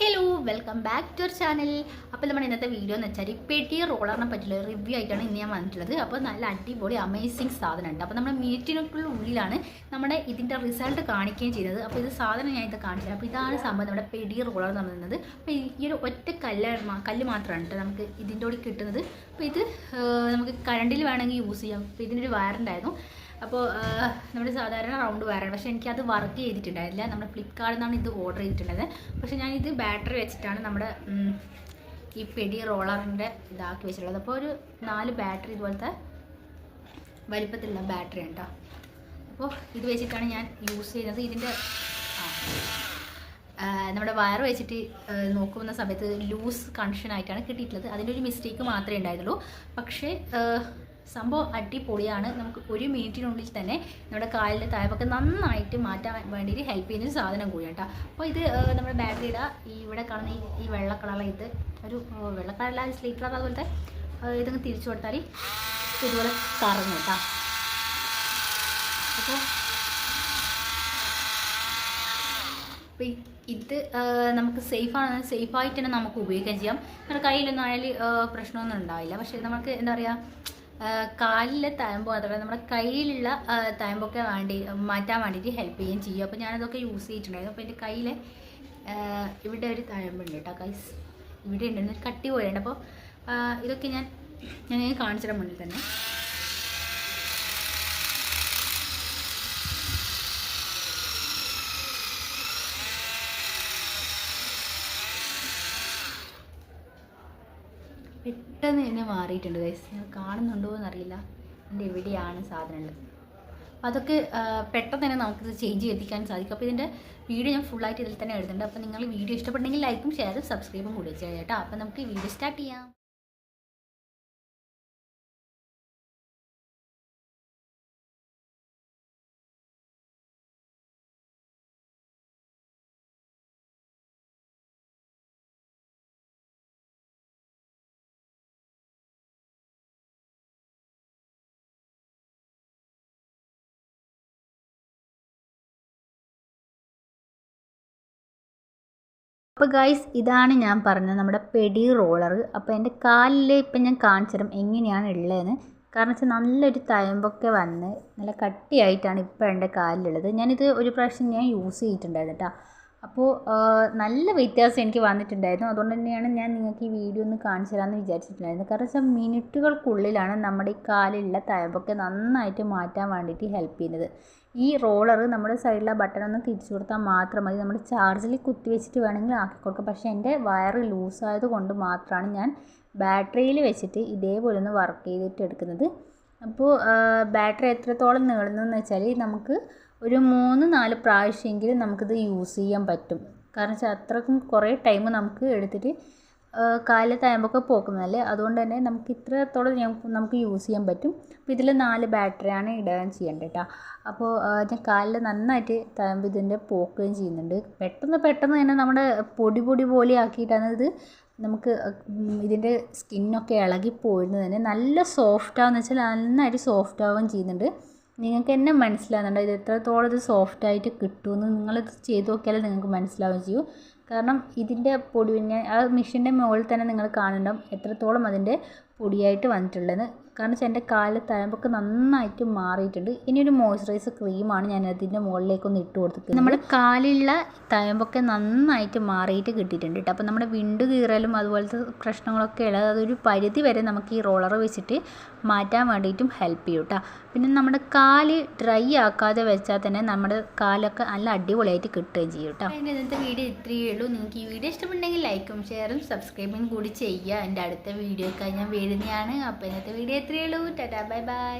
Hello welcome back to our channel അപ്പോൾ നമ്മുടെ ഇന്നത്തെ വീഡിയോ എന്ന് വെച്ചാൽ പെട്ടിയ റോളറിനെ പറ്റിയുള്ള റിവ്യൂ ആയിട്ടാണ് ഇന്ന് ഞാൻ വന്നിട്ടുള്ളത്. അപ്പോൾ നല്ല അടിപൊളി അമേസിങ് സാധനമുണ്ട്. അപ്പോൾ നമ്മുടെ മീറ്റിനുള്ള ഉള്ളിലാണ് നമ്മുടെ ഇതിന്റെ റിസൾട്ട് കാണിക്കുകയും ചെയ്തത്. അപ്പോൾ ഇത് സാധനം ഞാൻ ഇത് കാണിച്ചത് അപ്പോൾ ഇതാണ് സംഭവം നമ്മുടെ പെടി റോളർ എന്ന് പറയുന്നത്. അപ്പോൾ ഈ ഒരു ഒറ്റ കല്ല് കല്ല് മാത്രമാണ് കേട്ടോ നമുക്ക് ഇതിന്റെ കൂടി കിട്ടുന്നത്. അപ്പോൾ ഇത് നമുക്ക് കറണ്ടിൽ വേണമെങ്കിൽ യൂസ് ചെയ്യാം. അപ്പോൾ ഇതിനൊരു വയറുണ്ടായിരുന്നു അപ്പോൾ നമ്മുടെ സാധാരണ റൗണ്ട് വയറാണ് പക്ഷേ എനിക്കത് വർക്ക് ചെയ്തിട്ടുണ്ടായില്ല നമ്മുടെ ഫ്ലിപ്കാർട്ടിൽ നിന്നാണ് ഇത് ഓർഡർ ചെയ്തിട്ടുള്ളത്. പക്ഷേ ഞാനിത് ബാറ്ററി വെച്ചിട്ടാണ് നമ്മുടെ ഈ പെടി റോളറിന്റെ ഇതാക്കി വെച്ചിട്ടുള്ളത്. അപ്പോൾ ഒരു നാല് ബാറ്ററി ഇതുപോലത്തെ വലിപ്പത്തിലുള്ള ബാറ്ററി ഉണ്ടോ അപ്പോൾ ഇത് വെച്ചിട്ടാണ് ഞാൻ യൂസ് ചെയ്യുന്നത്. ഇതിന്റെ നമ്മുടെ വയർ വെച്ചിട്ട് നോക്കുന്ന സമയത്ത് ലൂസ് കണക്ഷൻ ആയിട്ടാണ് കിട്ടിയിട്ടുള്ളത്. അതിന്റെ ഒരു മിസ്റ്റേക്ക് മാത്രമേ ഉണ്ടായിരുന്നുള്ളൂ. പക്ഷേ സംഭവം അടിപൊളിയാണ്. നമുക്ക് ഒരു മിനിറ്റിനുള്ളിൽ തന്നെ നമ്മുടെ കാലിന്റെ തായ്പൊക്കെ നന്നായിട്ട് മാറ്റാൻ വേണ്ടിയിട്ട് ഹെൽപ്പ് ചെയ്യുന്ന ഒരു സാധനം കൂടിയാണ് കേട്ടോ അപ്പോൾ ഇത് നമ്മുടെ ബാറ്ററിയുടെ ഈ ഇവിടെ കാണുന്ന ഈ വെള്ള ഇത് ഒരു വെള്ള കളറല്ല സ്ലീറ്റ് കളർ അതുപോലത്തെ ഇതങ്ങ് തിരിച്ചു കൊടുത്താൽ ഇതുപോലെ കറങ്ങും കേട്ടോ അപ്പോൾ ഇത് നമുക്ക് സേഫാണ് സേഫായിട്ട് തന്നെ നമുക്ക് ഉപയോഗിക്കാൻ ചെയ്യാം. നമ്മുടെ കയ്യിലൊന്നും ആയാലും പ്രശ്നമൊന്നും ഉണ്ടാവില്ല. പക്ഷേ നമുക്ക് എന്താ പറയുക കാലിലെ തയമ്പോ അഥവാ നമ്മുടെ കയ്യിലുള്ള തയമ്പൊക്കെ വേണ്ടി മാറ്റാൻ വേണ്ടിയിട്ട് ഹെൽപ്പ് ചെയ്യുകയും ചെയ്യും. അപ്പോൾ ഞാനതൊക്കെ യൂസ് ചെയ്തിട്ടുണ്ടായിരുന്നു. അപ്പോൾ എന്റെ കയ്യിൽ ഇവിടെ ഒരു തഴമ്പുണ്ട് കേട്ടോ കൈസ് ഇവിടെ ഉണ്ടെന്ന് കട്ടി പോലെയുണ്ട് അപ്പോൾ ഇതൊക്കെ ഞാൻ ഞാൻ കാണിച്ചിട്ട് മുന്നിൽ തന്നെ. പെട്ടെന്ന് തന്നെ മാറിയിട്ടുണ്ട് ഗൈസ് നിങ്ങൾ കാണുന്നുണ്ടോ എന്നറിയില്ല. എന്റെ എവിടെയാണ് സാധനങ്ങൾ? അപ്പോൾ അതൊക്കെ പെട്ടെന്ന് തന്നെ നമുക്കിത് ചേഞ്ച് ചെയ്തിരിക്കാൻ സാധിക്കും. അപ്പോൾ ഇതിന്റെ വീഡിയോ ഞാൻ ഫുള്ളായിട്ട് ഇതിൽ തന്നെ എഴുതുന്നുണ്ട്. അപ്പോൾ നിങ്ങൾ വീഡിയോ ഇഷ്ടപ്പെട്ടെങ്കിൽ ലൈക്കും ഷെയറും സബ്സ്ക്രൈബും കൂടി ചെയ്യാം കേട്ടോ. അപ്പോൾ നമുക്ക് വീഡിയോ സ്റ്റാർട്ട് ചെയ്യാം. അപ്പോൾ ഗൈസ് ഇതാണ് ഞാൻ പറഞ്ഞത് നമ്മുടെ പെടി റോളർ അപ്പോൾ എന്റെ കാലിൽ ഇപ്പം ഞാൻ കാണിച്ചിടും എങ്ങനെയാണ് ഉള്ളതെന്ന്. കാരണം വെച്ചാൽ നല്ലൊരു തയമ്പൊക്കെ വന്ന് നല്ല കട്ടിയായിട്ടാണ് ഇപ്പോൾ എന്റെ കാലിലുള്ളത്. ഞാനിത് ഒരു പ്രാവശ്യം ഞാൻ യൂസ് ചെയ്തിട്ടുണ്ടായിരുന്നു കേട്ടോ അപ്പോൾ നല്ല വ്യത്യാസം എനിക്ക് വന്നിട്ടുണ്ടായിരുന്നു. അതുകൊണ്ട് തന്നെയാണ് ഞാൻ നിങ്ങൾക്ക് ഈ വീഡിയോ ഒന്ന് കാണിച്ചു തരാമെന്ന് വിചാരിച്ചിട്ടുണ്ടായിരുന്നത്. കാരണം വെച്ചാൽ മിനിറ്റുകൾക്കുള്ളിലാണ് നമ്മുടെ ഈ കാലിലുള്ള തയമ്പൊക്കെ നന്നായിട്ട് മാറ്റാൻ വേണ്ടിയിട്ട് ഹെൽപ്പ് ചെയ്യുന്നത്. ഈ റോളർ നമ്മുടെ സൈഡിലെ ബട്ടൺ ഒന്ന് തിരിച്ചു കൊടുത്താൽ മാത്രം മതി. നമ്മൾ ചാർജിൽ കുത്തി വെച്ചിട്ട് വേണമെങ്കിൽ ആക്കി കൊടുക്കാം. പക്ഷേ എന്റെ വയറ് ലൂസായത് കൊണ്ട് മാത്രമാണ് ഞാൻ ബാറ്ററിയിൽ വെച്ചിട്ട് ഇതേപോലെ ഒന്ന് വർക്ക് ചെയ്തിട്ട് എടുക്കുന്നത്. അപ്പോൾ ബാറ്ററി എത്രത്തോളം നീളുന്നതെന്ന് വെച്ചാൽ നമുക്ക് ഒരു മൂന്ന് നാല് പ്രാവശ്യമെങ്കിലും നമുക്കിത് യൂസ് ചെയ്യാൻ പറ്റും. കാരണം വെച്ചാൽ അത്രക്കും കുറേ ടൈം നമുക്ക് എടുത്തിട്ട് കാലിൽ തയമ്പൊക്കെ പോക്കുന്നതല്ലേ? അതുകൊണ്ട് തന്നെ നമുക്ക് ഇത്രത്തോളം നമുക്ക് യൂസ് ചെയ്യാൻ പറ്റും. അപ്പോൾ ഇതിൽ നാല് ബാറ്ററിയാണ് ഇടാൻ ചെയ്യേണ്ടത് കേട്ടോ. അപ്പോൾ ഞാൻ കാലിൽ നന്നായിട്ട് തയമ്പ് ഇതിന്റെ പോക്കുകയും ചെയ്യുന്നുണ്ട്. പെട്ടെന്ന് പെട്ടെന്ന് തന്നെ നമ്മുടെ പൊടി പൊടി പോലെ ആക്കിയിട്ടാണ് ഇത് നമുക്ക് ഇതിന്റെ സ്കിന്നൊക്കെ ഇളകി പോയിരുന്നത് തന്നെ. നല്ല സോഫ്റ്റ് ആവുമെന്ന് വെച്ചാൽ നന്നായിട്ട് സോഫ്റ്റ് ആവുകയും ചെയ്യുന്നുണ്ട്. നിങ്ങൾക്ക് എന്നെ മനസ്സിലാകുന്നുണ്ട് ഇത് എത്രത്തോളം ഇത് സോഫ്റ്റ് ആയിട്ട് കിട്ടുമെന്ന് നിങ്ങളിത് ചെയ്ത് നോക്കിയാലേ നിങ്ങൾക്ക് മനസ്സിലാവുകയും ചെയ്യും. കാരണം ഇതിന്റെ പൊടി പിന്നെ ആ മെഷീന്റെ മുകളിൽ തന്നെ നിങ്ങൾ കാണുന്നുണ്ടാവും എത്രത്തോളം അതിന്റെ പൊടിയായിട്ട് വന്നിട്ടുള്ളത് കാരണം വെച്ചാൽ എന്റെ കാലിൽ തഴമ്പൊക്കെ നന്നായിട്ട് മാറിയിട്ടുണ്ട്. ഇനി ഒരു മോയ്സ്ചറൈസർ ക്രീമാണ് ഞാൻ അതിന്റെ മുകളിലേക്കൊന്ന് ഇട്ട് കൊടുത്തത് നമ്മുടെ കാലിലുള്ള തഴമ്പൊക്കെ നന്നായിട്ട് മാറിയിട്ട് കിട്ടിയിട്ടുണ്ട് കേട്ടോ അപ്പോൾ നമ്മുടെ വിണ്ട് കീറലും അതുപോലത്തെ പ്രശ്നങ്ങളൊക്കെ ഉള്ളത് അതൊരു പരിധി വരെ നമുക്ക് ഈ റോളർ വെച്ചിട്ട് മാറ്റാൻ വേണ്ടിയിട്ടും ഹെൽപ്പ് ചെയ്യും കേട്ടോ പിന്നെ നമ്മുടെ കാൽ ഡ്രൈ ആക്കാതെ വെച്ചാൽ തന്നെ നമ്മുടെ കാലൊക്കെ നല്ല അടിപൊളിയായിട്ട് കിട്ടുകയും ചെയ്യും കേട്ടോ അതിന് ഇന്നത്തെ വീഡിയോ ഇത്രയേ ഉള്ളൂ. നിങ്ങൾക്ക് ഈ വീഡിയോ ഇഷ്ടമുണ്ടെങ്കിൽ ലൈക്കും ഷെയറും സബ്സ്ക്രൈബും കൂടി ചെയ്യുക. എന്റെ അടുത്ത വീഡിയോക്കായി ഞാൻ വരുന്നതാണ് അപ്പോൾ ഇന്നത്തെ വീഡിയോ ഇത്രയേ ഉള്ളൂ ടാറ്റാ ബൈ ബൈ